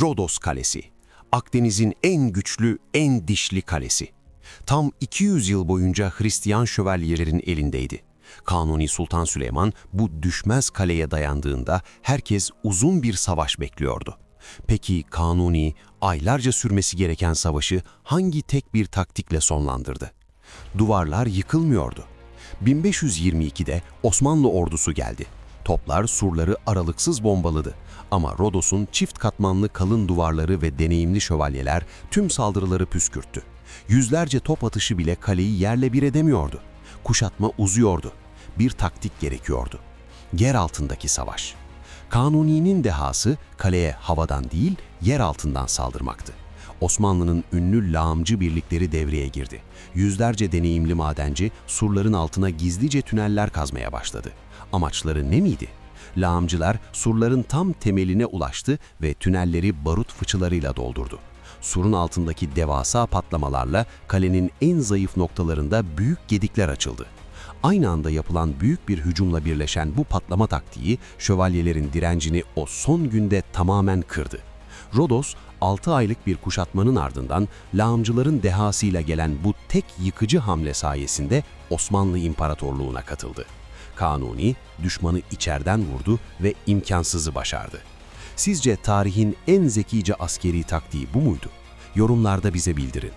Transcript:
Rodos Kalesi. Akdeniz'in en güçlü, en dişli kalesi. Tam 200 yıl boyunca Hristiyan şövalyelerin elindeydi. Kanuni Sultan Süleyman bu düşmez kaleye dayandığında herkes uzun bir savaş bekliyordu. Peki Kanuni aylarca sürmesi gereken savaşı hangi tek bir taktikle sonlandırdı? Duvarlar yıkılmıyordu. 1522'de Osmanlı ordusu geldi. Toplar surları aralıksız bombaladı. Ama Rodos'un çift katmanlı kalın duvarları ve deneyimli şövalyeler tüm saldırıları püskürttü. Yüzlerce top atışı bile kaleyi yerle bir edemiyordu. Kuşatma uzuyordu. Bir taktik gerekiyordu. Yer altındaki savaş. Kanuni'nin dehası kaleye havadan değil yer altından saldırmaktı. Osmanlı'nın ünlü lağımcı birlikleri devreye girdi. Yüzlerce deneyimli madenci surların altına gizlice tüneller kazmaya başladı. Amaçları ne miydi? Lağımcılar surların tam temeline ulaştı ve tünelleri barut fıçılarıyla doldurdu. Surun altındaki devasa patlamalarla kalenin en zayıf noktalarında büyük gedikler açıldı. Aynı anda yapılan büyük bir hücumla birleşen bu patlama taktiği şövalyelerin direncini o son günde tamamen kırdı. Rodos, 6 aylık bir kuşatmanın ardından lağımcıların dehasıyla gelen bu tek yıkıcı hamle sayesinde Osmanlı İmparatorluğu'na katıldı. Kanuni, düşmanı içeriden vurdu ve imkansızı başardı. Sizce tarihin en zekice askeri taktiği bu muydu? Yorumlarda bize bildirin.